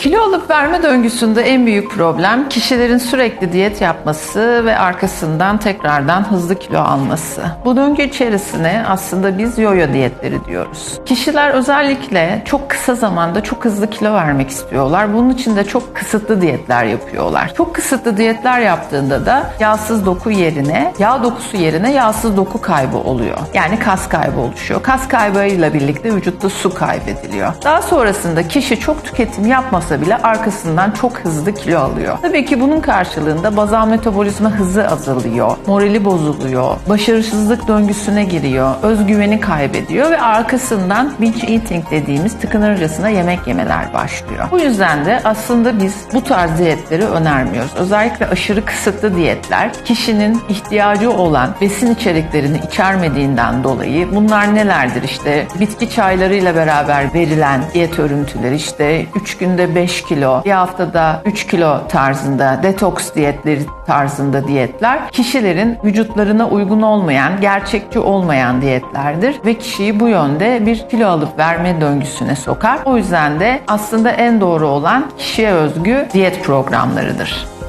Kilo alıp verme döngüsünde en büyük problem kişilerin sürekli diyet yapması ve arkasından tekrardan hızlı kilo alması. Bu döngü içerisine aslında biz yoyo diyetleri diyoruz. Kişiler özellikle çok kısa zamanda çok hızlı kilo vermek istiyorlar. Bunun için de çok kısıtlı diyetler yapıyorlar. Çok kısıtlı diyetler yaptığında da yağsız doku yerine, yağ dokusu yerine yağsız doku kaybı oluyor. Yani kas kaybı oluşuyor. Kas kaybıyla birlikte vücutta su kaybediliyor. Daha sonrasında kişi çok tüketim yapmasa bile arkasından çok hızlı kilo alıyor. Tabii ki bunun karşılığında bazal metabolizma hızı azalıyor, morali bozuluyor, başarısızlık döngüsüne giriyor, özgüveni kaybediyor ve arkasından binge eating dediğimiz tıkınırcasına yemek yemeler başlıyor. Bu yüzden de aslında biz bu tarz diyetleri önermiyoruz. Özellikle aşırı kısıtlı diyetler kişinin ihtiyacı olan besin içeriklerini içermediğinden dolayı bunlar nelerdir işte bitki çaylarıyla beraber verilen diyet örüntüleri işte 3 günde 5 kilo bir haftada 3 kilo tarzında detoks diyetleri tarzında diyetler kişilerin vücutlarına uygun olmayan gerçekçi olmayan diyetlerdir ve kişiyi bu yönde bir kilo alıp verme döngüsüne sokar. O yüzden de aslında en doğru olan kişiye özgü diyet programlarıdır.